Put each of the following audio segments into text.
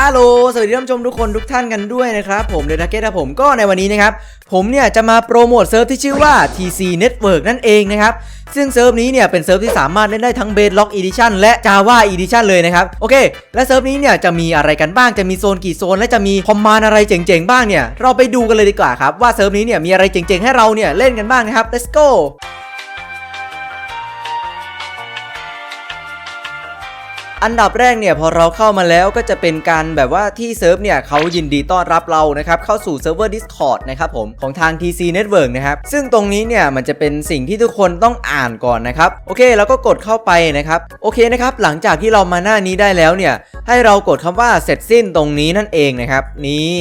ฮัลโหลสวัสดีท่านผู้ชมทุกคนทุกท่านกันด้วยนะครับ ผมเดทักเก็ตผมก็ในวันนี้นะครับ ผมเนี่ยจะมาโปรโมทเซิร์ฟที่ชื่อว่า TC Network นั่นเองนะครับ ซึ่งเซิร์ฟนี้เนี่ยเป็นเซิร์ฟที่สามารถเล่นได้ทั้ง Bedrock Edition และ Java Edition เลยนะครับ โอเค และเซิร์ฟนี้เนี่ยจะมีอะไรกันบ้างจะมีโซนกี่โซน และจะมีคอมมานอะไรเจ๋งๆบ้างเนี่ยเราไปดูกันเลยดีกว่าครับว่าเซิร์ฟนี้เนี่ยมีอะไรเจ๋งๆให้เราเนี่ยเล่นกันบ้างนะครับ let's go อันดับแรกเนี่ยพอเราเข้ามาแล้วก็จะเป็นการแบบว่าที่เซิร์ฟเนี่ยเขายินดีต้อนรับเรานะครับเข้าสู่เซิร์ฟเวอร์ Discord นะครับผมของทาง TC Network นะครับซึ่งตรงนี้เนี่ยมันจะเป็นสิ่งที่ทุกคนต้องอ่านก่อนนะครับโอเคเราก็กดเข้าไปนะครับโอเคนะครับหลังจากที่เรามาหน้านี้ได้แล้วเนี่ยให้เรากดคำว่าเสร็จสิ้นตรงนี้นั่นเองนะครับนี่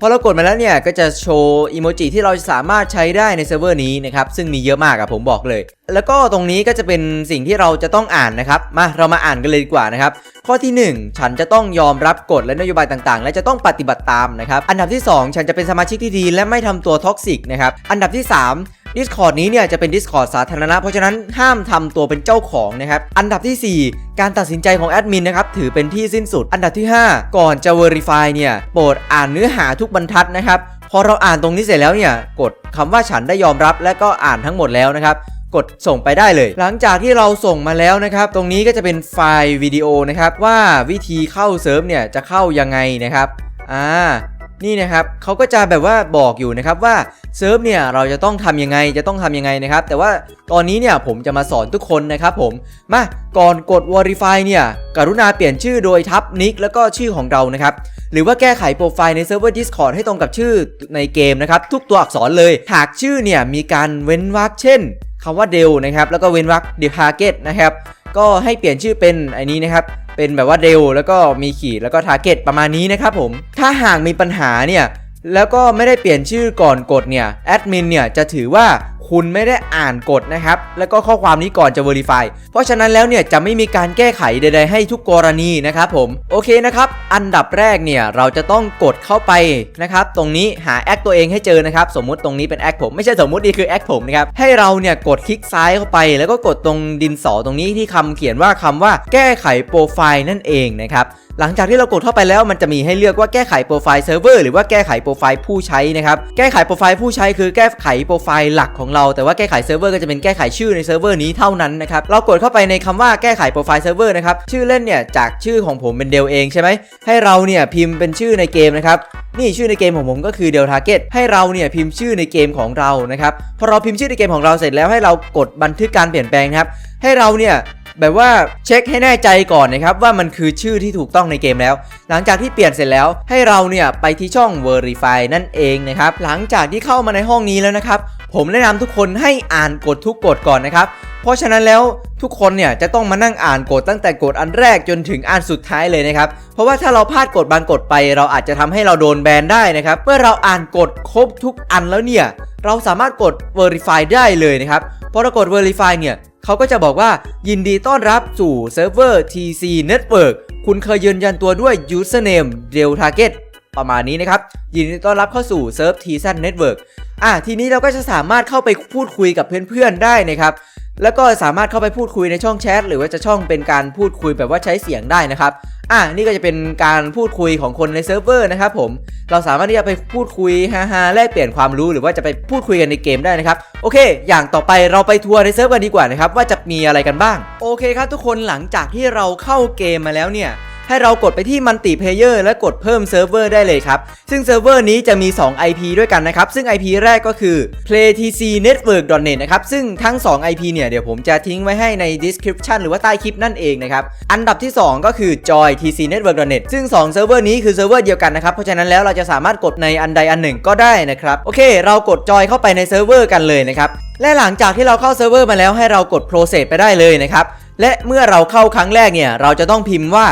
พอเรากดมาแล้วเนี่ยก็จะโชว์อีโมจิที่เราสามารถใช้ได้ในเซิร์ฟเวอร์นี้นะครับซึ่งมีเยอะมากอะผมบอกเลย แล้วก็ตรงนี้ก็จะเป็นสิ่งที่เราจะต้องอ่านนะครับมาเรามาอ่านกันเลยดีกว่านะครับข้อที่ 1 ฉันจะต้องยอมรับกฎและนโยบายต่างๆ และจะต้องปฏิบัติตามนะครับอันดับที่ 2 ฉันจะเป็นสมาชิกที่ดี และไม่ทำตัวท็อกซิกนะครับอันดับที่ 3 Discord นี้เนี่ยจะเป็น Discord สาธารณะ เพราะฉะนั้นห้ามทำตัวเป็นเจ้าของนะครับ อันดับทีสี่ 4 การตัดสินใจของแอดมินนะครับถือเป็นที่สิ้นสุด อันดับที่ 5 ก่อนจะ Verify เนี่ยโปรดอ่านเนื้อหาทุกบรรทัดนะครับ พอเราอ่านตรงนี้เสร็จแล้วเนี่ยกดคำว่าฉันได้ยอมรับ และก็อ่านทั้งหมดแล้วนะครับกดส่งไปได้เลย หลังจากที่เราส่งมาแล้วนะครับ ตรงนี้ก็จะเป็นไฟล์วิดีโอนะครับว่าวิธีเข้าเซิร์ฟเนี่ยจะเข้ายังไงนะครับ อ่า นี่นะครับเขาก็จะแบบว่าบอกอยู่นะครับว่าเซิร์ฟเนี่ยเราจะต้องทำยังไงจะต้องทำยังไงนะครับ แต่ว่าตอนนี้เนี่ยผมจะมาสอนทุกคนนะครับผมมาก่อนกด Verify เนี่ยกรุณาเปลี่ยนชื่อโดยทับนิกแล้วก็ชื่อของเรานะครับหรือว่าแก้ไขโปรไฟล์ในเซิร์ฟเวอร์ Discord ให้ตรงกับชื่อในเกมนะครับทุกตัวอักษรเลยหากชื่อเนี่ยมีการเว้นวรรคเช่นคำว่าเดลนะครับแล้วก็เว้นวรรคเดทาร์เกตนะครับก็ให้เปลี่ยนชื่อเป็นไอ้นี้นะครับ เป็นแบบว่าเร็วแล้วก็มีขีดแล้วก็ทาร์เก็ตประมาณนี้นะครับผม ถ้าหากมีปัญหาเนี่ยแล้วก็ไม่ได้เปลี่ยนชื่อก่อนกดเนี่ยแอดมินเนี่ยจะถือว่า คุณไม่ได้อ่านกฎนะครับ แล้วก็ข้อความนี้ก่อนจะ Verify เพราะฉะนั้นแล้วเนี่ยจะไม่มีการแก้ไขใด ๆ ให้ทุกกรณีนะครับผม โอเคนะครับ อันดับแรกเนี่ยเราจะต้องกดเข้าไปนะครับ ตรงนี้หาแอคตัวเองให้เจอนะครับ สมมุติตรงนี้เป็นแอคผมไม่ใช่สมมุตินี่คือแอคผมนะครับ ให้เราเนี่ยกดคลิกซ้ายเข้าไป แล้วก็กดตรงดินสอตรงนี้ที่คำเขียนว่าคำว่าแก้ไขโปรไฟล์นั่นเองนะครับหลังจากที่เรากดเข้าไปแล้วมันจะมีให้เลือกว่าแก้ไขโปรไฟล์เซิร์ฟเวอร์หรือว่าแก้ไขโปรไฟล์ผู้ใช้นะครับ แก้ไขโปรไฟล์ผู้ใช้คือแก้ไขโปรไฟล์หลักของเราแต่ว่าแก้ไขเซิร์ฟเวอร์ก็จะเป็นแก้ไขชื่อในเซิร์ฟเวอร์นี้เท่านั้นนะครับเรากดเข้าไปในคำว่าแก้ไขโปรไฟล์เซิร์ฟเวอร์นะครับชื่อเล่นเนี่ยจากชื่อของผมเป็นเดลเองใช่ไหมให้เราเนี่ยพิมพ์เป็นชื่อในเกมนะครับนี่ชื่อในเกมของผมก็คือเดลทาร์เก็ตให้เราเนี่ยพิมพ์ชื่อในเกมของเรานะครับพอเราพิมพ์ชื่อในเกมของเราเสร็จแล้วให้เรากดบันทึกการเปลี่ยนแปลงครับให้เราเนี่ยแบบว่าเช็คให้แน่ใจก่อนนะครับว่ามันคือชื่อที่ถูกต้องในเกมแล้ว หลังจากที่เปลี่ยนเสร็จแล้วให้เราเนี่ยไปที่ช่อง Verify นั่นเองนะครับหลังจากที่เข้ามาในห้องนี้แล้วนะครับ ผมแนะนำทุกคนให้อ่านกฎทุกกฎก่อนนะครับ เพราะฉะนั้นแล้วทุกคนเนี่ยจะต้องมานั่งอ่านกฎตั้งแต่กฎอันแรกจนถึงอันสุดท้ายเลยนะครับ เพราะว่าถ้าเราพลาดกฎบางกฎไป เราอาจจะทำให้เราโดนแบนได้นะครับ เมื่อเราอ่านกฎครบทุกอันแล้วเนี่ยเราสามารถกด Verify ได้เลยนะครับพอเรากด Verify เนี่ยเขาก็จะบอกว่ายินดีต้อนรับสู่เซิร์ฟเวอร์ TC Network คุณเคยยืนยันตัวด้วย username Del Target ประมาณนี้นะครับ ยินดีต้อนรับเข้าสู่เซิร์ฟ TC Network อะทีนี้เราก็จะสามารถเข้าไปพูดคุยกับเพื่อนๆได้นะครับแล้วก็สามารถเข้าไปพูดคุยในช่องแชทหรือว่าจะช่องเป็นการพูดคุยแบบว่าใช้เสียงได้นะครับ อะนี่ก็จะเป็นการพูดคุยของคนในเซิร์ฟเวอร์นะครับผม เราสามารถที่จะไปพูดคุยฮาๆแลกเปลี่ยนความรู้หรือว่าจะไปพูดคุยกันในเกมได้นะครับ โอเค อย่างต่อไปเราไปทัวร์ในเซิร์ฟกันดีกว่านะครับว่าจะมีอะไรกันบ้าง โอเคครับทุกคนหลังจากที่เราเข้าเกมมาแล้วเนี่ย ให้เรากดไปที่มัลติเพเยอร์และกดเพิ่มเซิร์ฟเวอร์ได้เลยครับ ซึ่งเซิร์ฟเวอร์นี้จะมี 2 IP ด้วยกันนะครับ ซึ่ง IP แรกก็คือ playtcnetwork.net นะครับ ซึ่งทั้ง 2 IP เนี่ย เดี๋ยวผมจะทิ้งไว้ให้ใน description หรือว่าใต้คลิปนั่นเองนะครับ อันดับที่ 2 ก็คือ joytcnetwork.net ซึ่ง2เซิร์ฟเวอร์นี้คือเซิร์ฟเวอร์เดียวกันนะครับ เพราะฉะนั้นแล้วเราจะสามารถกดในอันใดอันหนึ่งก็ได้นะครับ โอเค เรากดจอยเข้าไปในเซิร์ฟเวอร์กันเลยนะครับ และหลังจากที่เราเข้าเซิร์ฟเวอร์มาแล้วให้เรากด process ไปได้เลยนะครับ และเมื่อเราเข้าครั้งแรกเนี่ย เราจะต้องพิมพ์ว่า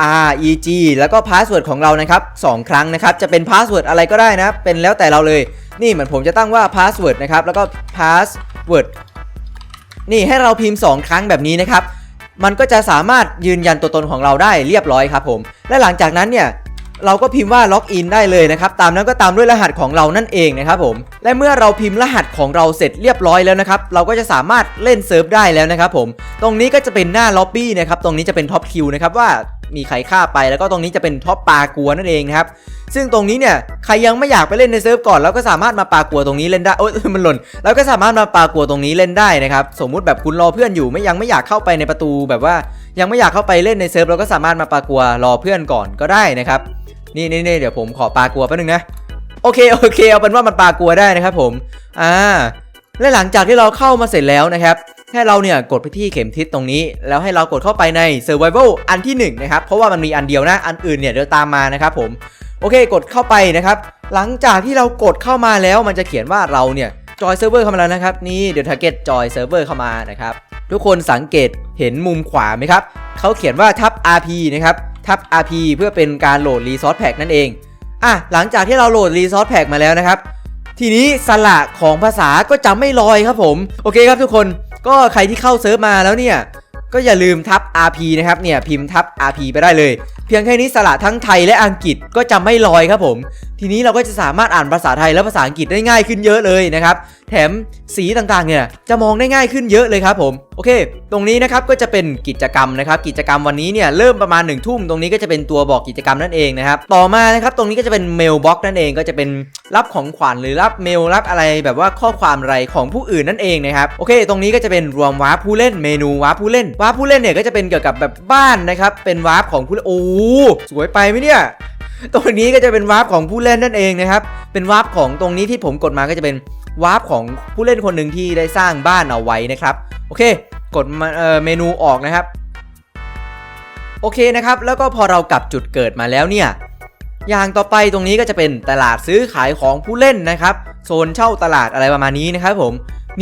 reg แล้วก็พาสเวิร์ดของเรานะครับ2ครั้งนะครับ จะเป็นพาสเวิร์ดอะไรก็ได้นะ เป็นแล้วแต่เราเลย นี่เหมือนผมจะตั้งว่าพาสเวิร์ดนะครับ แล้วก็พาสเวิร์ดนี่ให้เราพิมพ์ 2 ครั้งแบบนี้นะครับ มันก็จะสามารถยืนยันตัวตนของเราได้เรียบร้อยครับผม และหลังจากนั้นเนี่ยเราก็พิมพ์ว่าล็อกอินได้เลยนะครับ ตามนั้นก็ตามด้วยรหัสของเรานั่นเองนะครับผม และเมื่อเราพิมพ์รหัสของเราเสร็จเรียบร้อยแล้วนะครับ เราก็จะสามารถเล่นเซิร์ฟได้แล้วนะครับผม ตรงนี้ก็จะเป็นหน้าล็อบบี้นะครับ ตรงนี้จะเป็นท็อปคิวนะครับว่า มีใครฆ่าไปแล้วก็ตรงนี้จะเป็นท็อปปลากัวนั่นเองนะครับซึ่งตรงนี้เนี่ยใครยังไม่อยากไปเล่นในเซิร์ฟก่อนเราก็สามารถมาปากัวตรงนี้เล่นได้โอ๊ยมันหล่นเราก็สามารถมาปากัวตรงนี้เล่นได้นะครับสมมุติแบบคุณรอเพื่อนอยู่ไม่ยังไม่อยากเข้าไปในประตูแบบว่ายังไม่อยากเข้าไปเล่นในเซิร์ฟเราก็สามารถมาปากัวรอเพื่อนก่อนก็ได้นะครับนี่นี่นี่เดี๋ยวผมขอปากัวแป๊บนึงนะโอเคโอเคเอาเป็นว่ามันปากัวได้นะครับผมอ่า และหลังจากที่เราเข้ามาเสร็จแล้วนะครับให้เราเนี่ยกดไปที่เข็มทิศตรงนี้ แล้วให้เรากดเข้าไปใน Survival อันที่หนึ่งนะครับเพราะว่ามันมีอันเดียวนะอันอื่นเนี่ยเดี๋ยวตามมานะครับผมโอเคกดเข้าไปนะครับ หลังจากที่เรากดเข้ามาแล้วมันจะเขียนว่าเราเนี่ยจอยเซิร์ฟเวอร์เข้ามาแล้วนะครับนี่เดี๋ยวทาร์เก็ตจอยเซิร์ฟเวอร์เข้ามานะครับทุกคนสังเกตเห็นมุมขวาไหมครับเขาเขียนว่าทับ RP นะครับทับ RP เพื่อเป็นการโหลด Resource Pack นั่นเองอะหลังจากที่เราโหลด Resource Pack มาแล้วนะครับ ทีนี้สระของภาษาก็จำไม่ลอยครับผม โอเคครับทุกคนก็ใครที่เข้าเซิร์ฟมาแล้วเนี่ยก็อย่าลืมทับ RP นะครับเนี่ยพิมพ์ทับ RP ไปได้เลย เพียงแค่นี้สระทั้งไทยและอังกฤษก็จำไม่ลอยครับผม ทีนี้เราก็จะสามารถอ่านภาษาไทยและภาษาอังกฤษได้ง่ายขึ้นเยอะเลยนะครับ แถมสีต่างๆเนี่ยจะมองได้ง่ายขึ้นเยอะเลยครับผม โอเค ตรงนี้นะครับก็จะเป็นกิจกรรมนะครับ กิจกรรมวันนี้เนี่ยเริ่มประมาณ1นึ่ทุ่มตรงนี้ก็จะเป็นตัวบอกกิจกรรมนั่นเองนะครับ ต่อมานะครับตรงนี้ก็จะเป็นเมลบ็อกนั่นเองก็จะเป็นรับของขวัญหรือรับเมลรับอะไรแบบว่าข้อความอะไรของผู้อื่นนั่นเองนะครับโอเค ตรงนี้ก็จะเป็นรวมวาร์ปผู้เล่นเมนูวาร์ปผู้เล่นวาร์ปผู้เล่นเนี่ยก็จะเป็นเกี่ยวกับแบบบ้านนะครับเป็นวาร์ปของผู้เล่นโอ้สวยไปไหมเนี่ย ตรงนี้ก็จะเป็นวาร์ปของผู้เล่นนั่นเองนะครับ เป็นวาร์ปของตรงนี้ที่ผมกดมาก็จะเป็นวาร์ปของผู้เล่นคนหนึ่งที่ได้สร้างบ้านเอาไว้นะครับ โอเค กดมาเเมนูออกนะครับ โอเคนะครับ แล้วก็พอเรากลับจุดเกิดมาแล้วเนี่ย อย่างต่อไปตรงนี้ก็จะเป็นตลาดซื้อขายของผู้เล่นนะครับ โซนเช่าตลาดอะไรประมาณนี้นะครับผม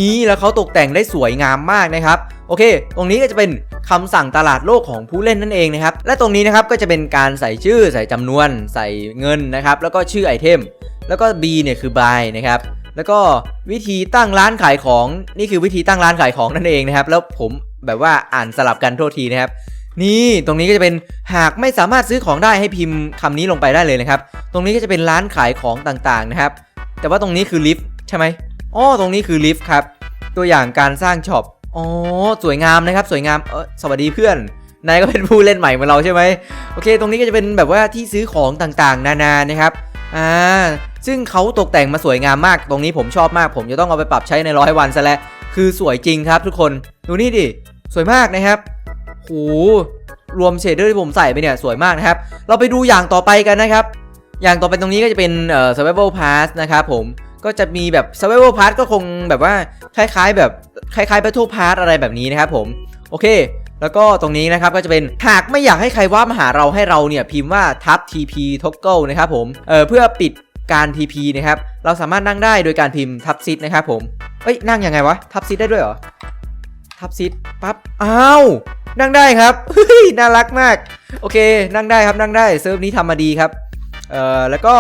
นี้แล้วเขาตกแต่งได้สวยงามมากนะครับโอเค ตรงนี้ก็จะเป็นคำสั่งตลาดโลกของผู้เล่นนั่นเองนะครับ และตรงนี้นะครับก็จะเป็นการใส่ชื่อใส่จำนวน ใส่เงินนะครับ แล้วก็ชื่อไอเทม แล้วก็ B เนี่ยคือ buy นะครับ แล้วก็วิธีตั้งร้านขายของ นี่คือวิธีตั้งร้านขายของนั่นเองนะครับ แล้วผมแบบว่าอ่านสลับกันโทษทีนะครับ นี่ตรงนี้ก็จะเป็นหากไม่สามารถซื้อของได้ให้พิมพ์คำนี้ลงไปได้เลยนะครับ ตรงนี้ก็จะเป็นร้านขายของต่างๆนะครับ แต่ว่าตรงนี้คือลิฟต์ใช่ไหม อ๋อตรงนี้คือลิฟต์ครับ ตัวอย่างการสร้างช็อปอ๋อสวยงามนะครับ สวยงามเออสวัสดีเพื่อนนายก็เป็นผู้เล่นใหม่เหมือนเราใช่ไหมโอเค ตรงนี้ก็จะเป็นแบบว่าที่ซื้อของต่างๆ นานานะครับอ่าซึ่งเขาตกแต่งมาสวยงามมาก ตรงนี้ผมชอบมาก ผมจะต้องเอาไปปรับใช้ในร้อยวันซะแล้วคือสวยจริงครับทุกคนดูนี่ดิสวยมากนะครับโหรวมเชดเดอร์ที่ผมใส่ไปเนี่ยสวยมากนะครับ เราไปดูอย่างต่อไปกันนะครับ อย่างต่อไปตรงนี้ก็จะเป็นเอ่อ survival pass นะครับผม ก็จะมีแบบ survival pass ก็คงแบบว่าคล้ายๆ แบบคล้ายๆ battle pass อะไรแบบนี้นะครับผมโอเค แล้วก็ตรงนี้นะครับก็จะเป็นหากไม่อยากให้ใครว่ามาหาเราให้เราเนี่ยพิมพ์ว่าทับ TP toggle นะครับผมเอ่อเพื่อปิดการ TP นะครับเราสามารถนั่งได้โดยการพิมพ์ทับซิดนะครับผมเอ้ยนั่งยังไงวะทับซิดได้ด้วยเหรอทับซิดปั๊บอ้าวนั่งได้ครับเฮ้ยน่ารักมาก โอเค นั่งได้ครับนั่งได้เซิร์ฟนี้ทำมาดีครับเอ่อแล้วก็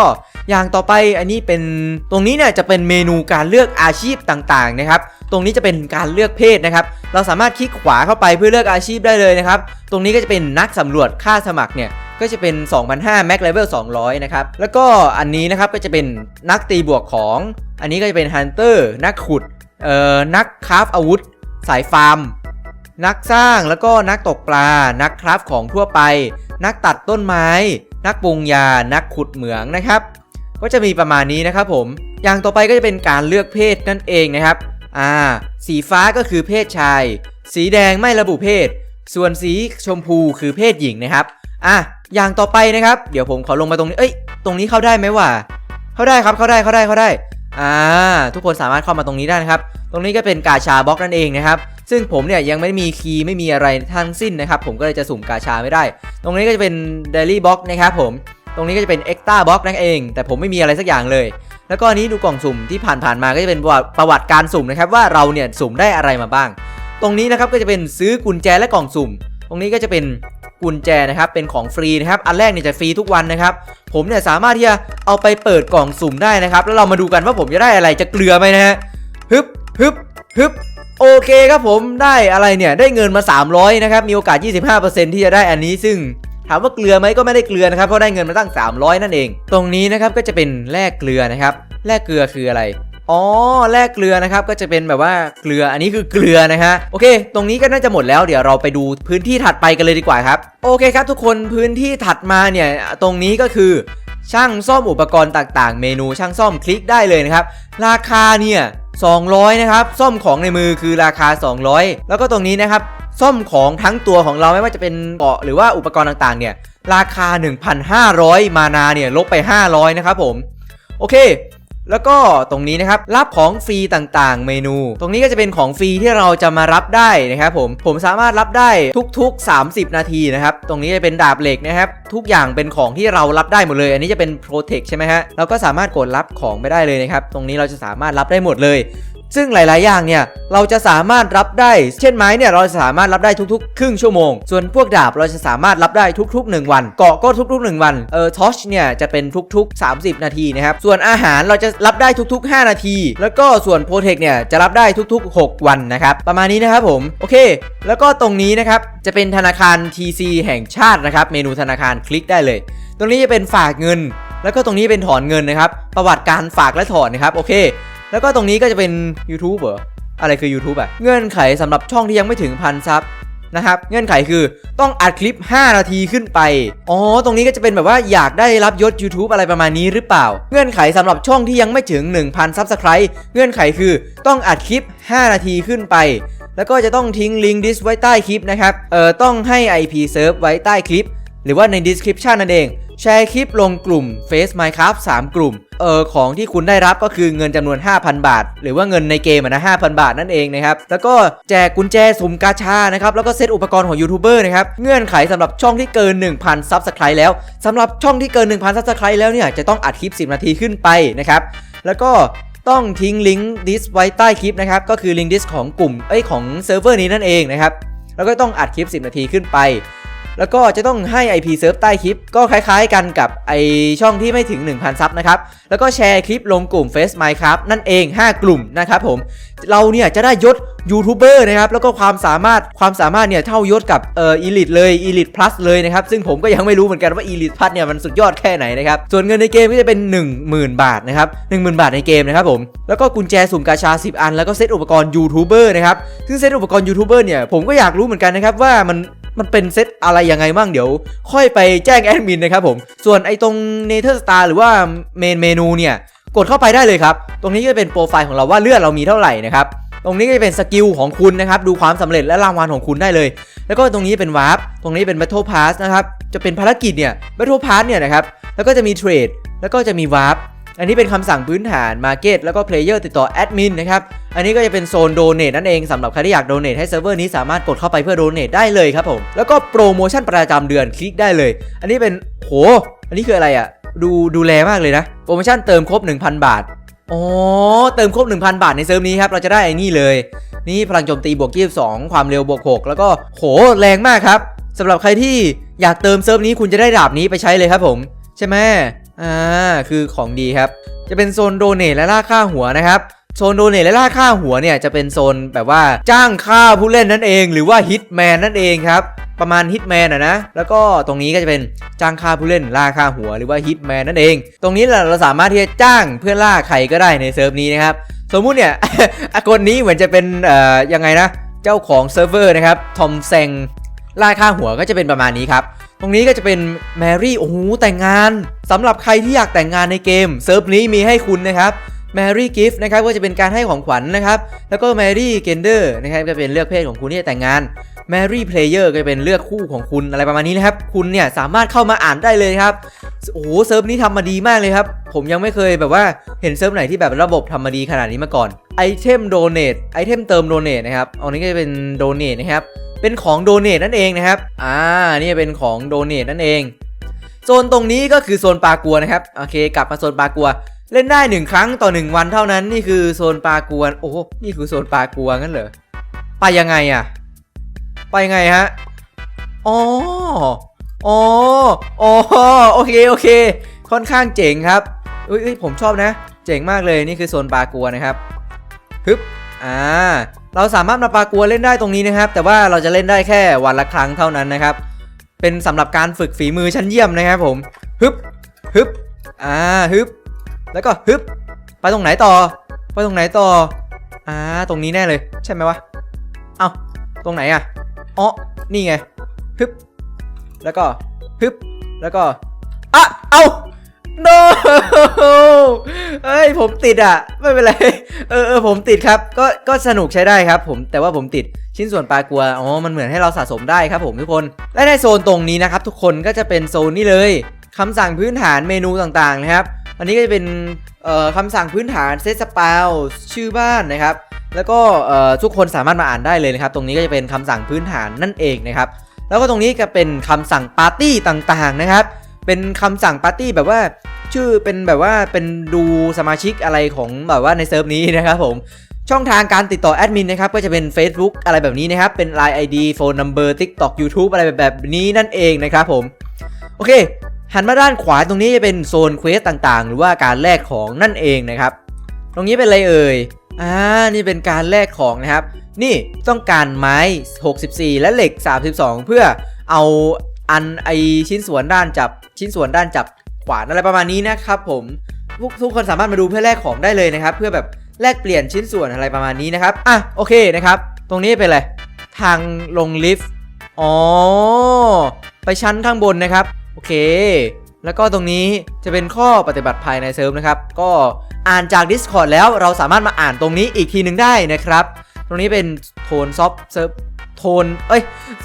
อย่างต่อไปอันนี้เป็นตรงนี้เนี่ยจะเป็นเมนูการเลือกอาชีพต่างๆนะครับ ตรงนี้จะเป็นการเลือกเพศนะครับ เราสามารถคลิกขวาเข้าไปเพื่อเลือกอาชีพได้เลยนะครับ ตรงนี้ก็จะเป็นนักสำรวจค่าสมัครเนี่ยก็จะเป็น 2,500 Max Level 200 นะครับ แล้วก็อันนี้นะครับก็จะเป็นนักตีบวกของ อันนี้ก็จะเป็น Hunter นักขุด เอ่อ นักคราฟอาวุธ สายฟาร์ม นักสร้าง แล้วก็นักตกปลา นักคราฟของทั่วไป นักตัดต้นไม้ นักปรุงยา นักขุดเหมืองนะครับ ก็จะมีประมาณนี้นะครับผม อย่างต่อไปก็จะเป็นการเลือกเพศนั่นเองนะครับ อ่า สีฟ้าก็คือเพศชาย สีแดงไม่ระบุเพศ ส่วนสีชมพูคือเพศหญิงนะครับ อะ อย่างต่อไปนะครับ เดี๋ยวผมขอลงมาตรงนี้ เอ้ย ตรงนี้เข้าได้ไหมวะ เข้าได้ครับ เข้าได้ เข้าได้ เข้าได้ อ่า ทุกคนสามารถเข้ามาตรงนี้ได้นะครับ ตรงนี้ก็เป็นกาชาบล็อกนั่นเองนะครับซึ่งผมเนี่ยยังไม่มีคีย์ไม่มีอะไรทั้งสิ้นนะครับ ผมก็เลยจะสุ่มกาชาไม่ได้ ตรงนี้ก็จะเป็น Daily Box นะครับผม ตรงนี้ก็จะเป็น Extra Box นั่นเอง แต่ผมไม่มีอะไรสักอย่างเลย แล้วก็อันนี้ดูกล่องสุ่มที่ผ่านๆมาก็จะเป็นประวัติประวัติการสุ่มนะครับว่าเราเนี่ยสุ่มได้อะไรมาบ้าง ตรงนี้นะครับก็จะเป็นซื้อกุญแจและกล่องสุ่ม ตรงนี้ก็จะเป็นกุญแจนะครับเป็นของฟรีนะครับ อันแรกเนี่ยจะฟรีทุกวันนะครับ ผมเนี่ยสามารถที่จะเอาไปเปิดกล่องสุ่มได้นะครับ แล้วเรามาดูกันว่าผมจะได้อะไรจะเกลือไหมนะฮะฮึบฮึบฮึบโอเคครับผมได้อะไรเนี่ยได้เงินมา 300นะครับมีโอกาส 25%ที่จะได้อันนี้ซึ่ง ถามว่าเกลือไหมก็ไม่ได้เกลือนะครับเพราะได้เงินมาตั้ง 300 นั่นเอง ตรงนี้นะครับก็จะเป็นแลกเกลือนะครับแลกเกลือคืออะไรอ๋อแลกเกลือนะครับก็จะเป็นแบบว่าเกลืออันนี้คือเกลือนะฮะโอเค ตรงนี้ก็น่าจะหมดแล้วเดี๋ยวเราไปดูพื้นที่ถัดไปกันเลยดีกว่าครับ โอเคครับทุกคนพื้นที่ถัดมาเนี่ยตรงนี้ก็คือช่างซ่อมอุปกรณ์ต่างๆ เมนูช่างซ่อมคลิกได้เลยนะครับ ราคาเนี่ย 200 นะครับ ซ่อมของในมือคือราคา 200 แล้วก็ตรงนี้นะครับ ซ่อมของทั้งตัวของเราไม่ว่าจะเป็นเกาะหรือว่าอุปกรณ์ต่างๆ เนี่ย ราคา 1,500 มานาเนี่ย ลบไป 500 นะครับผม โอเค แล้วก็ตรงนี้นะครับรับของฟรีต่างๆ เมนู ตรงนี้ก็จะเป็นของฟรีที่เราจะมารับได้นะครับผมผมสามารถรับได้ทุกๆ 30 นาทีนะครับตรงนี้จะเป็นดาบเหล็กนะครับทุกอย่างเป็นของที่เรารับได้หมดเลย อันนี้จะเป็นโปรเทคใช่ไหมฮะเราก็สามารถกดรับของไม่ได้เลยนะครับตรงนี้เราจะสามารถรับได้หมดเลย ซึ่งหลาย ๆ อย่างเนี่ยเราจะสามารถรับได้ เช่นไม้เนี่ยเราจะสามารถรับได้ทุก ๆ ครึ่งชั่วโมง ส่วนพวกดาบเราจะสามารถรับได้ทุก ๆ 1 วัน เกาะก็ทุก ๆ 1 วัน เออทอชเนี่ยจะเป็นทุก ๆ 30 นาทีนะครับ ส่วนอาหารเราจะรับได้ทุก ๆ 5 นาที แล้วก็ส่วนโปรเทคเนี่ยจะรับได้ทุก ๆ 6 วันนะครับ ประมาณนี้นะครับผม โอเค แล้วก็ตรงนี้นะครับจะเป็นธนาคาร TC แห่งชาตินะครับ เมนูธนาคารคลิกได้เลย ตรงนี้จะเป็นฝากเงิน แล้วก็ตรงนี้เป็นถอนเงินนะครับ ประวัติการฝากและถอนนะครับ โอเค แล้วก็ตรงนี้ก็จะเป็น YouTube เหรอ อะไรคือ YouTube อะเงื่อนไขสำหรับช่องที่ยังไม่ถึงพันซับนะครับเงื่อนไขคือต้องอัดคลิป 5 นาทีขึ้นไป อ๋อ ตรงนี้ก็จะเป็นแบบว่าอยากได้รับยศ YouTube อะไรประมาณนี้หรือเปล่า เงื่อนไขสำหรับช่องที่ยังไม่ถึง 1,000 Subscribe เงื่อนไขคือต้องอัดคลิป 5 นาทีขึ้นไป แล้วก็จะต้องทิ้งลิงก์ดิสไว้ใต้คลิปนะครับ เอ่อ ต้องให้ IP serve ไว้ใต้คลิป หรือว่าใน description นั่นเอง แชร์คลิปลงกลุ่ม Face Minecraft 3 กลุ่ม เออของที่คุณได้รับก็คือเงินจำนวน 5,000 บาท หรือว่าเงินในเกมอะนะ5,000 บาทนั่นเองนะครับ แล้วก็แจกกุญแจสุ่มกาชานะครับ แล้วก็เซตอุปกรณ์ของยูทูบเบอร์นะครับ เงื่อนไขสำหรับช่องที่เกิน 1,000 Subscribe แล้วสำหรับช่องที่เกิน 1,000 Subscribe แล้วเนี่ยจะต้องอัดคลิป 10 นาทีขึ้นไปนะครับ แล้วก็ต้องทิ้งลิงก์ดิสไว้ใต้คลิปนะครับ ก็คือลิงก์ดิสของกลุ่มเอ้ยของเซิร์ฟเวอร์นี้นั่นเองนะครับ แล้วก็ต้องอัดคลิป 10 นาทีขึ้นไป แล้วก็จะต้องให้ IP เซิร์ฟใต้คลิป ก็คล้ายๆกันกับไอช่องที่ไม่ถึง 1,000 ซับนะครับ แล้วก็แชร์คลิปลงกลุ่ม Face Minecraft นั่นเอง 5 กลุ่มนะครับผม เราเนี่ยจะได้ยศยูทูบเบอร์นะครับ แล้วก็ความสามารถความสามารถเนี่ยเท่ายศกับเอ่อ Elite เลย Elite Plus เลยนะครับ ซึ่งผมก็ยังไม่รู้เหมือนกันว่า Elite Plus เนี่ยมันสุดยอดแค่ไหนนะครับ ส่วนเงินในเกมก็จะเป็น 10,000 บาทนะครับ10,000 บาทในเกมนะครับผมแล้วก็กุญแจสุ่มกาชา 10 อัน แล้วก็เซตอุปกรณ์ยูทูบเบอร์นะครับซึ่งเซตอุปกรณ์ยูทูบเบอร์เนี่ยผมก็อยากรู้เหมือนกันนะครับว่ามัน มันเป็นเซตอะไรยังไงบ้างเดี๋ยว ค่อยไปแจ้งแอดมินนะครับผม ส่วนไอตรง Nether Star หรือว่าเมนเมนูเนี่ย กดเข้าไปได้เลยครับ ตรงนี้ก็จะเป็นโปรไฟล์ของเราว่าเลือดเรามีเท่าไหร่นะครับตรงนี้ก็จะเป็นสกิลของคุณนะครับ ดูความสำเร็จและรางวัลของคุณได้เลย แล้วก็ตรงนี้เป็นวาร์ปตรงนี้เป็น Battle Pass นะครับ จะเป็นภารกิจเนี่ย Battle Pass เนี่ยนะครับ แล้วก็จะมีเทรด แล้วก็จะมีวาร์ป อันนี้เป็นคำสั่งพื้นฐาน Market แล้วก็ Player ติดต่อแอดมินนะครับ อันนี้ก็จะเป็นโซนโดเน a นั่นเองสำหรับใครที่อยากโดเน a ให้เซิร์ฟเวอร์นี้สามารถกดเข้าไปเพื่อโดเน a ได้เลยครับผม แล้วก็โปรโมชั่นประจำเดือนคลิกได้เลย อันนี้เป็นโห อันนี้คืออะไรอะ่ะ ดูดูแลมากเลยนะ โปรโมชั่นเติมครบ 1,000 บาทอ๋อเติมครบ 1,000 บาทในเซิร์ฟนี้ครับ เราจะได้ไอ้นี่เลย นี่พลังโจมตีบวก22ความเร็วบวก6แล้วก็โหแรงมากครับสำหรับใครที่อยากเติมเซิร์ฟนี้คุณจะได้ดาบนี้ไปใช้เลยครับผม ใช่ไหม อ่าคือของดีครับ จะเป็นโซนโดเนทและล่าค่าหัวนะครับโซนโดเนทและล่าค่าหัวเนี่ยจะเป็นโซนแบบว่าจ้างค่าผู้เล่นนั่นเอง หรือว่าฮิตแมนนั่นเองครับประมาณฮิตแมนอะนะ แล้วก็ตรงนี้ก็จะเป็นจ้างค่าผู้เล่นล่าค่าหัวหรือว่าฮิตแมนนั่นเอง ตรงนี้เราเราสามารถที่จะจ้างเพื่อล่าใครก็ได้ในเซิร์ฟนี้นะครับ สมมุติเนี่ยอากนนี้เหมือนจะเป็นเอ่อยังไงนะ เจ้าของเซิร์ฟเวอร์นะครับ ทอมเซงล่าค่าหัวก็จะเป็นประมาณนี้ครับ ตรงนี้ก็จะเป็นแมรี่โอ้โหแต่งงานสำหรับใครที่อยากแต่งงานในเกมเซิร์ฟนี้มีให้คุณนะครับแมรี่กิฟต์นะครับก็จะเป็นการให้ของขวัญนะครับแล้วก็แมรี่เกนเดอร์นะครับก็เป็นเลือกเพศของคุณที่จะแต่งงานแมรี่เพลเยอร์ก็เป็นเลือกคู่ของคุณอะไรประมาณนี้นะครับ คุณเนี่ยสามารถเข้ามาอ่านได้เลยครับ โอ้โหเซิร์ฟนี้ทำมาดีมากเลยครับ ผมยังไม่เคยแบบว่าเห็นเซิร์ฟไหนที่แบบระบบทำมาดีขนาดนี้มาก่อนไอเทมโดเนทไอเทมเติมโดเนทนะครับอันนี้ก็จะเป็นโดเนทนะครับ เป็นของโดเนทนั่นเองนะครับ อ่า นี่เป็นของโดเนทนั่นเอง โซนตรงนี้ก็คือโซนปลากัวนะครับ โอเค กลับมาโซนปลากัว เล่นได้หนึ่งครั้งต่อหนึ่งวันเท่านั้น นี่คือโซนปลากัว โอ้โหนี่คือโซนปลากัวงั้นเหรอ ไปยังไงอะไปยังไงฮะ อ๋อ อ๋อ อ๋อ โอเค โอเค ค่อนข้างเจ๋งครับอ้ยเอ้ยผมชอบนะ เจ๋งมากเลย นี่คือโซนปลากัวนะครับ ฮึบ อ่าเราสามารถมาปากัวเล่นได้ตรงนี้นะครับ แต่ว่าเราจะเล่นได้แค่วันละครั้งเท่านั้นนะครับ เป็นสำหรับการฝึกฝีมือชั้นเยี่ยมนะครับผมฮึบฮึบอ่าฮึบแล้วก็ฮึบไปตรงไหนต่อ ไปตรงไหนต่ออ่าตรงนี้แน่เลย ใช่ไหมวะเอ้าตรงไหนอะอ๋อนี่ไงฮึบแล้วก็ฮึบแล้วก็อะเอ้า no เอ้ยผมติดอะ ไม่เป็นไร เออเออผมติดครับ ก็ก็สนุกใช้ได้ครับ ผมแต่ว่าผมติดชิ้นส่วนปลากลัวอ๋อมันเหมือนให้เราสะสมได้ครับผมทุกคน และในโซนตรงนี้นะครับ ทุกคนก็จะเป็นโซนนี้เลยคำสั่งพื้นฐานเมนูต่างๆนะครับ อันนี้ก็จะเป็นเอ่อคำสั่งพื้นฐานเซตสปาวชื่อบ้านนะครับ แล้วก็เอ่อทุกคนสามารถมาอ่านได้เลยนะครับ ตรงนี้ก็จะเป็นคำสั่งพื้นฐานนั่นเองนะครับ แล้วก็ตรงนี้ก็เป็นคำสั่งปาร์ตี้ต่างๆนะครับ เป็นคำสั่งปาร์ตี้แบบว่าชื่อเป็นแบบว่าเป็นดูสมาชิกอะไรของแบบว่าในเซิร์ฟนี้นะครับผมช่องทางการติดต่อแอดมินนะครับก็จะเป็น Facebook อะไรแบบนี้นะครับ เป็น Line ID Phone Number TikTok YouTube อะไรแบบนี้นั่นเองนะครับผม โอเค หันมาด้านขวาตรงนี้จะเป็นโซนเควสต่างๆ หรือว่าการแลกของนั่นเองนะครับ ตรงนี้เป็นอะไรเอ่ยอ่านี่เป็นการแลกของนะครับ นี่ต้องการไม้ 64 และเหล็ก 32 เพื่อเอาอันไอชิ้นส่วนด้านจับ ชิ้นส่วนด้านจับขวานอะไรประมาณนี้นะครับผมทุกทุกคนสามารถมาดูเพื่อแลกของได้เลยนะครับ เพื่อแบบแลกเปลี่ยนชิ้นส่วนอะไรประมาณนี้นะครับอะโอเคนะครับ ตรงนี้เป็นอะไรทางลงลิฟต์อ๋อไปชั้นข้างบนนะครับ โอเค แล้วก็ตรงนี้จะเป็นข้อปฏิบัติภายในเซิร์ฟนะครับ ก็อ่านจาก Discord แล้วเราสามารถมาอ่านตรงนี้อีกทีหนึ่งได้นะครับ ตรงนี้เป็นโทนซอฟเซิร์ฟโทนเอ้ย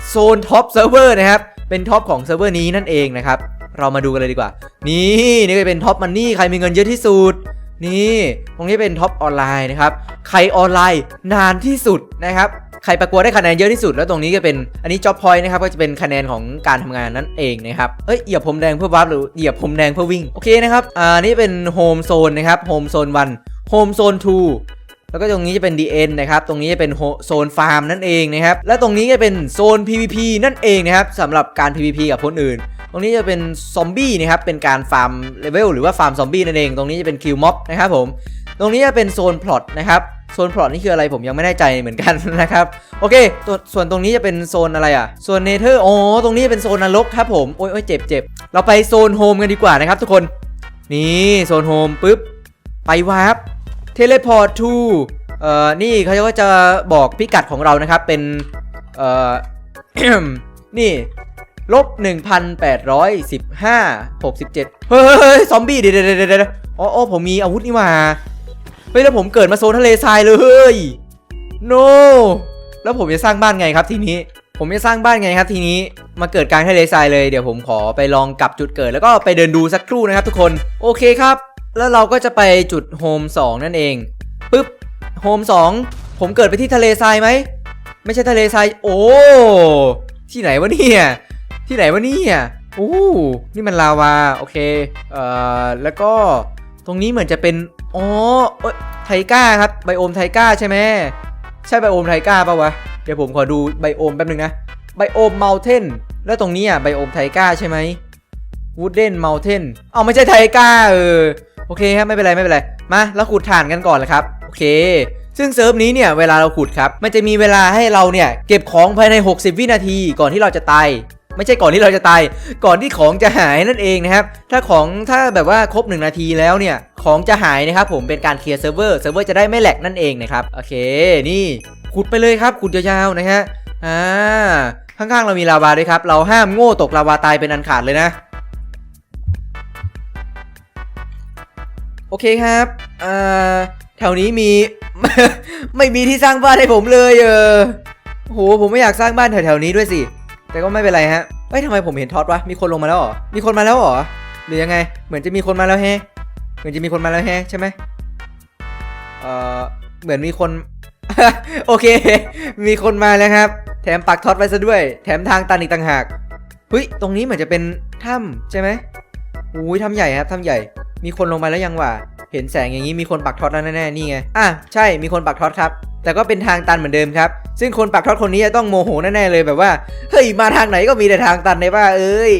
โซนท็อปเซิร์ฟเวอร์นะครับ เป็นท็อปของเซิร์ฟเวอร์นี้นั่นเองนะครับ เรามาดูกันเลยดีกว่า นี่นี่ก็เป็นท็อปมันนี่ใครมีเงินเยอะที่สุด นี่ตรงนี้เป็นท็อปออนไลน์นะครับ ใครออนไลน์นานที่สุดนะครับ ใครประกวดได้คะแนนเยอะที่สุด แล้วตรงนี้ก็เป็น อันนี้จ็อบพอยต์นะครับ ก็จะเป็นคะแนนของการทำงานนั่นเองนะครับ เอ้ย เหยียบผมแดงเพื่อวับหรือเหยียบผมแดงเพื่อวิ่ง โอเคนะครับ อ่า นี่เป็นโฮมโซนนะครับ โฮมโซน1โฮมโซน2แล้วก็ตรงนี้จะเป็น DN นะครับ ตรงนี้จะเป็นโซนฟาร์มนั่นเองนะครับ และตรงนี้จะเป็นโซน PVP นั่นเองนะครับสำหรับการ PVP กับคนอื่น ตรงนี้จะเป็นซอมบี้นะครับ เป็นการฟาร์มเลเวลหรือว่าฟาร์มซอมบี้นั่นเอง ตรงนี้จะเป็นคิวม็อบนะครับผม ตรงนี้จะเป็นโซนพลอตนะครับโซนพลอตนี่คืออะไรผมยังไม่แน่ใจเหมือนกันนะครับ โอเคส่วนตรงนี้จะเป็นโซนอะไรอะโซนเนเธอร์อ๋อตรงนี้เป็นโซนนรกครับผมโอ้ยโอ้ยเจ็บเจ็บเราไปโซนโฮมกันดีกว่านะครับทุกคน นี่โซนโฮมปุ๊บไปวาร์ปเทเลพอร์ตทูเอ่อนี่เขาก็จะบอกพิกัดของเรานะครับเป็นเอ่อนี่ ลบ 1,815 67 เฮ้ยซอมบี้เดี๋ยวเดี๋ยวเดี๋ยวอ๋ออ๋อผมมีอาวุธนี่มาเฮ้ยแล้วผมเกิดมาโซนทะเลทรายเลย no แล้วผมจะสร้างบ้านไงครับทีนี้ ผมจะสร้างบ้านไงครับทีนี้ มาเกิดกลางทะเลทรายเลย เดี๋ยวผมขอไปลองกลับจุดเกิดแล้วก็ไปเดินดูสักครู่นะครับทุกคน โอเคครับ แล้วเราก็จะไปจุดโฮม2นั่นเอง ปึ๊บ โฮม2 ผมเกิดไปที่ทะเลทรายไหม ไม่ใช่ทะเลทราย โอ้ ที่ไหนวะเนี่ย ที่ไหนวะเนี่ยโอ้นี่มันลาวา โอเค เอ่อ แล้วก็ตรงนี้เหมือนจะเป็น อ๋อเอ้ยไทก้าครับ ไบโอมไทก้าใช่ไหม ใช่ไบโอมไทก้าปะวะ เดี๋ยวผมขอดูไบโอมแป๊บนึงนะ ไบโอมเมลเทน แล้วตรงนี้อะไบโอมไทก้าใช่ไหมวูดเดนเมลเทนเอาไม่ใช่ไทก้าเออ โอเคครับไม่เป็นไรไม่เป็นไร มาแล้วขุดถ่านกันก่อนเลยครับ โอเค ซึ่งเซิร์ฟนี้เนี่ยเวลาเราขุดครับ มันจะมีเวลาให้เราเนี่ยเก็บของภายใน 60 วินาทีก่อนที่เราจะตาย ไม่ใช่ก่อนที่เราจะตาย ก่อนที่ของจะหายนั่นเองนะครับ ถ้าของถ้าแบบว่าครบ 1 นาทีแล้วเนี่ย ของจะหายนะครับผมเป็นการเคลียร์เซิร์ฟเวอร์ เซิร์ฟเวอร์จะได้ไม่แหลกนั่นเองนะครับ โอเค นี่ขุดไปเลยครับขุดยาวๆนะฮะ อ่า ข้างๆเรามีลาวาด้วยครับ เราห้ามโง่ตกลาวาตายเป็นอันขาดเลยนะ โอเคครับอ่าแถวนี้มี ไม่มีที่สร้างบ้านให้ผมเลยเออโห ผมไม่อยากสร้างบ้านแถวๆนี้ด้วยสิ แต่ก็ไม่เป็นไรฮะเฮ้ยทำไมผมเห็นท็อตวะ มีคนลงมาแล้วหรอ มีคนมาแล้วหรอ หรือยังไง เหมือนจะมีคนมาแล้วแฮะเหมือนจะมีคนมาแล้วแฮะใช่ไหมเอ่อ เหมือนมีคน โอเค มีคนมาแล้วครับ แถมปักท็อตไว้ซะด้วย แถมทางตันอีกต่างหากเฮ้ย ตรงนี้เหมือนจะเป็นถ้ำใช่ไหมอุ้ยถ้ำใหญ่ครับถ้ำใหญ่ มีคนลงมาแล้วยังวะ เห็นแสงอย่างนี้มีคนปักท็อตแล้วแน่ๆนี่ไงอะใช่มีคนปักท็อตครับ แต่ก็เป็นทางตันเหมือนเดิมครับ ซึ่งคนปักท็อตคนนี้จะต้องโมโหแน่ๆเลยแบบว่าเฮ้ยมาทางไหนก็มีแต่ทางตันในบ้าเอ้ย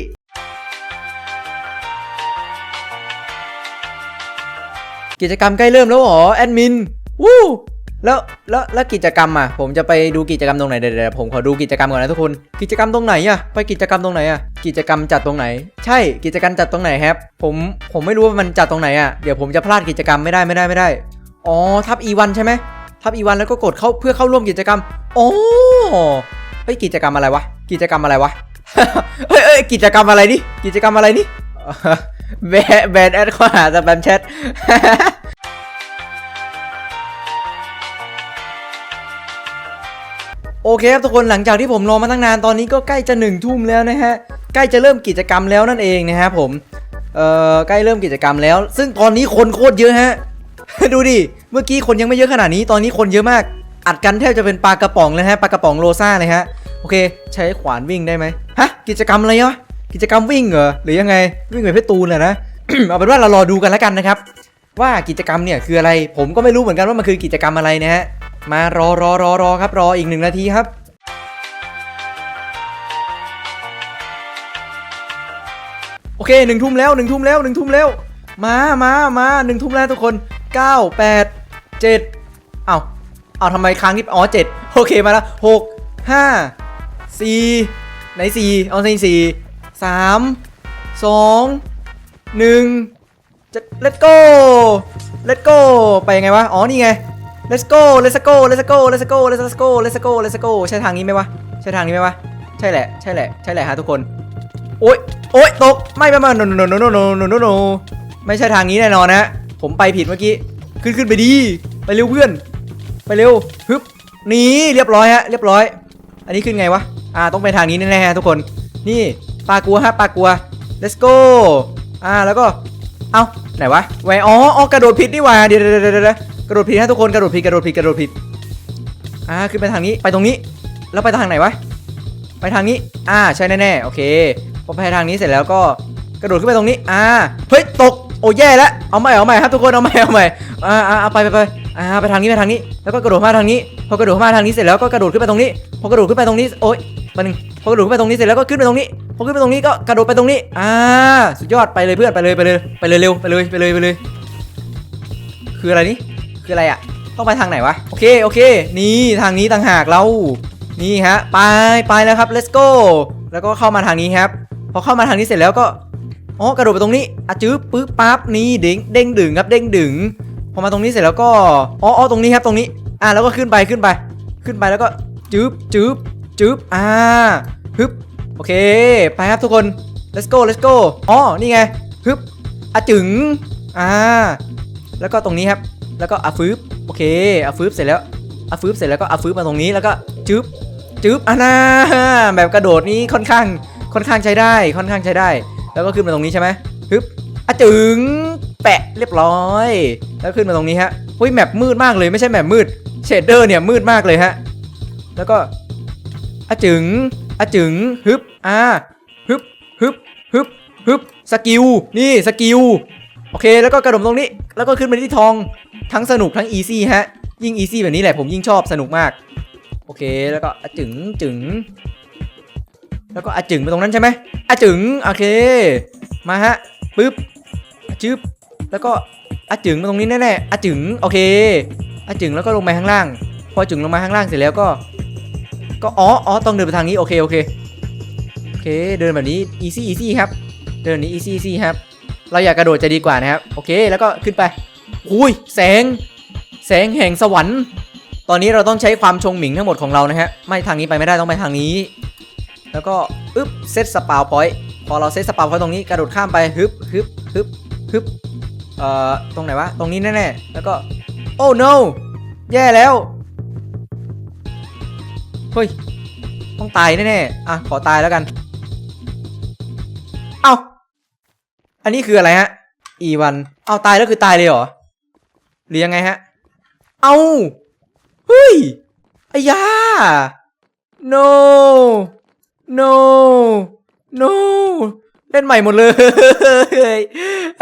กิจกรรมใกล้เริ่มแล้วหรอแอดมินวู้ แล้วแล้วแล้วกิจกรรมอะผมจะไปดูกิจกรรมตรงไหนเดี๋ยวผมขอดูกิจกรรมก่อนนะทุกคน กิจกรรมตรงไหนอะไปกิจกรรมตรงไหนอะกิจกรรมจัดตรงไหน ใช่กิจกรรมจัดตรงไหนครับผมผมไม่รู้ว่ามันจัดตรงไหนอะเดี๋ยวผมจะพลาดกิจกรรมไม่ได้ไม่ได้ไม่ได้อ๋อทับ E1 ใช่ไหมทับ E1 แล้วก็กดเข้าเพื่อเข้าร่วมกิจกรรมโอ้เฮ้ยกิจกรรมอะไรวะกิจกรรมอะไรวะเฮ้ยเอ้ยกิจกรรมอะไรนี่กิจกรรมอะไรนี่แบนแบนแอดข้อหาสแปมแชท โอเคครับทุกคนหลังจากที่ผมรอมาตั้งนานตอนนี้ก็ใกล้จะหนึ่งทุ่มแล้วนะฮะใกล้จะเริ่มกิจกรรมแล้วนั่นเองนะครับผมเอ่อใกล้เริ่มกิจกรรมแล้ว ซึ่งตอนนี้คนโคตรเยอะฮะ ดูดิเมื่อกี้คนยังไม่เยอะขนาดนี้ตอนนี้คนเยอะมาก อัดกันแทบจะเป็นปลากระป๋องเลยฮะปลากระป๋องโรซ่าเลยฮะโอเค ใช้ขวานวิ่งได้ไหมฮะกิจกรรมอะไรวะกิจกรรมวิ่งเหรอหรือยังไงวิ่งไปเพชรตูนเหรอนะเอาเป็นว่าเรารอดูกันแล้วกันนะครับว่ากิจกรรมเนี่ยคืออะไรผมก็ไม่รู้เหมือนกันว่ามันคือกิจกรรมอะไรนะฮะ มารอรอรอรอครับรออีกหนึ่งนาทีครับโอเคหนึ่งทุ่มแล้วหนึ่งทุ่มแล้วหนึ่งทุ่มแล้ว มามามาหนึ่งทุ่มแล้วทุกคนเก้าแปดเจ็ดเอาเอาทำไมค้างที่อ๋อเจ็ดโอเคมาแล้วหกห้าสี่ไหนสี่เอาในสี่สามสองหนึ่งจะ let's go let's go ไปยังไงวะ อ๋อ นี่ไง let's go let's go let's go let's go let's go let's go let's go ใช่ทางนี้ไหมวะ ใช่ทางนี้ไหมวะ ใช่แหละ ใช่แหละ ใช่แหละฮะทุกคน โอ๊ย โอ๊ย ตก ไม่ไม่ไม่ no no no no no no no no ไม่ใช่ทางนี้แน่นอนนะ ผมไปผิดเมื่อกี้ ขึ้นขึ้นไปดี ไปเร็วเพื่อน ไปเร็ว ฮึบหนี่เรียบร้อยฮะ เรียบร้อย อันนี้ขึ้นไงวะ อ่า ต้องไปทางนี้แน่ๆฮะทุกคน นี่ปลากัวฮะปลากัว let's go อ่า แล้วก็ เอ้า ไหนวะ ไวอ๋ออ๋อกระโดดผิดนี่หว่า เดี๋ยวเดี๋ยวเดี๋ยว ระโดดผิดฮะทุกคนกระโดดผิดกระโดดผิดกระโดดผิดอ่าขึ้นไปทางนี้ไปตรงนี้ แล้วไปทางไหนวะไปทางนี้ อ่าใช่แน่ๆโอเคพอไปทางนี้เสร็จแล้วก็กระโดดขึ้นไปตรงนี้ อ่าเฮ้ยตกโอ้แย่แล้วเอาใหม่เอาใหม่ครับทุกคนเอาใหม่เอาใหม่อ่าอ่าเอาไปไปไปอ่าไปทางนี้ไปทางนี้ แล้วก็กระโดดมาทางนี้ พอกระโดดมาทางนี้เสร็จแล้วก็กระโดดขึ้นไปตรงนี้ พอกระโดดขึ้นไปตรงนี้โอ๊ยมาหนึ่งพอกระโดดขึ้นไปตรงนี้เสร็จแล้วก็ขึ้นไปตรงนี้พอขึ้นไปตรงนี้ก็กระโดดไปตรงนี้ อ่า สุดยอดไปเลยเพื่อนไปเลยไปเลยไปเลยเร็วไปเลยไปเลยไปเลยคืออะไรนี่ คืออะไรอะต้องไปทางไหนวะ โอเค โอเค นี่ทางนี้ต่างหากเรา นี่ฮะ ไป ไปแล้วครับ let's go แล้วก็เข้ามาทางนี้ครับ พอเข้ามาทางนี้เสร็จแล้วก็ อ๋อ กระโดดไปตรงนี้อะจื๊บปึ๊บปั๊บ นี่เด้ง เด้งดึงครับ เด้งดึง พอมาตรงนี้เสร็จแล้วก็ อ๋ออ๋อตรงนี้ครับ ตรงนี้ อ่าแล้วก็ขึ้นไป ขึ้นไป ขึ้นไปแล้วก็จื๊บจื๊บจื๊บอ่าฮึบ โอเค ไปครับทุกคน let's go let's go อ๋อ นี่ไงฮึบอะจึง อ่า แล้วก็ตรงนี้ครับ แล้วก็อะฟืบโอเคอะฟืบเสร็จแล้วอะฟืบเสร็จแล้วก็อะฟืบมาตรงนี้แล้วก็จึ๊บจึ๊บอ่านะแบบกระโดดนี้ค่อนข้างค่อนข้างใช้ได้ค่อนข้างใช้ได้ แล้วก็ขึ้นมาตรงนี้ใช่ไหมฮึบอะจึงแปะเรียบร้อย แล้วขึ้นมาตรงนี้ฮะหุ้ยแมปมืดมากเลยไม่ใช่แมปมืดเชดเดอร์เนี่ยมืดมากเลยฮะแล้วก็อะจึงอะจึงฮึบอ่าฮึบฮึบฮึบฮึบสกิลนี่สกิล โอเค แล้วก็กระโดดตรงนี้ แล้วก็ขึ้นไปที่ทอง ทั้งสนุกทั้งอีซี่ฮะ ยิ่งอีซี่แบบนี้แหละผมยิ่งชอบสนุกมาก โอเค แล้วก็อจึงจึง แล้วก็อจึงไปตรงนั้นใช่ไหมอจึง โอเค มาฮะ ปึ๊บจึ๊บ แล้วก็อจึงมาตรงนี้แน่ๆอจึง โอเคอจึงแล้วก็ลงมาข้างล่าง พอจึงลงมาข้างล่างเสร็จแล้วก็ ก็อ๋ออ๋อต้องเดินไปทางนี้ โอเค โอเค โอเค เดินแบบนี้ easy easy ครับ เดินแบบนี้ easy easy ครับ เราอยากกระโดดจะดีกว่านะครับ โอเค แล้วก็ขึ้นไปอุ้ยแสง แสงแห่งสวรรค์ ตอนนี้เราต้องใช้ความชงหมิงทั้งหมดของเรานะฮะ ไม่ทางนี้ไปไม่ได้ต้องไปทางนี้ แล้วก็อึ๊บเซตสปาวพอยต์ พอเราเซตสปาวพอยต์ตรงนี้กระโดดข้ามไปฮึบฮึบฮึบฮึบเอ่อ ตรงไหนวะ ตรงนี้แน่ๆ แล้วก็ โอ้ no แย่แล้ว เฮ้ย ต้องตายแน่ๆ อะ ขอตายแล้วกัน อันนี้คืออะไรฮะ อีวัน เอาตายแล้วคือตายเลยเหรอ หรือยังไงฮะ เอาเฮ้ยไอ้ยา no no no เล่นใหม่หมดเลย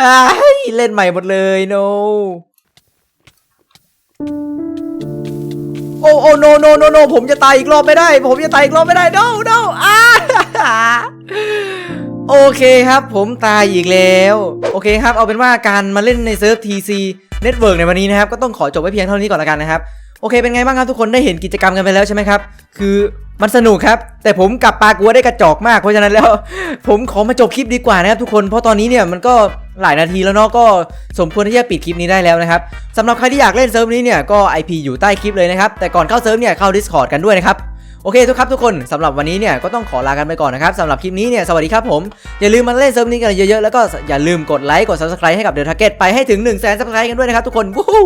อ้ยเล่นใหม่หมดเลย no โอ้โอ้ no no no no ผมจะตายอีกรอบไม่ได้ ผมจะตายอีกรอบไม่ได้ no no อ้า โอเคครับผมตายอีกแล้ว โอเคครับเอาเป็นว่าการมาเล่นในเซิร์ฟ TC Network ในวันนี้นะครับ ก็ต้องขอจบไว้เพียงเท่านี้ก่อนละกันนะครับ โอเคเป็นไงบ้างครับทุกคนได้เห็นกิจกรรมกันไปแล้วใช่ไหมครับ คือมันสนุกครับ แต่ผมกลับปากลัวได้กระจอกมากเพราะฉะนั้นแล้ว ผมขอมาจบคลิปดีกว่านะครับทุกคนเพราะตอนนี้เนี่ยมันก็หลายนาทีแล้วเนาะก็สมควรที่จะปิดคลิปนี้ได้แล้วนะครับสำหรับใครที่อยากเล่นเซิร์ฟนี้เนี่ยก็ IP อยู่ใต้คลิปเลยนะครับแต่ก่อนเข้าเซิร์ฟเนี่ยเข้า Discord กันด้วยนะครับ โอเคทุกครับทุกคนสำหรับวันนี้เนี่ยก็ต้องขอลากันไปก่อนนะครับสำหรับคลิปนี้เนี่ยสวัสดีครับผม อย่าลืมมาเล่นเซิร์ฟนี้กันเยอะๆแล้วก็อย่าลืมกดไลค์กด Subscribe ให้กับเดอะทาร์เก็ตไปให้ถึง1 0 0 0 0 0 Subscribe กันด้วยนะครับทุกคนวู้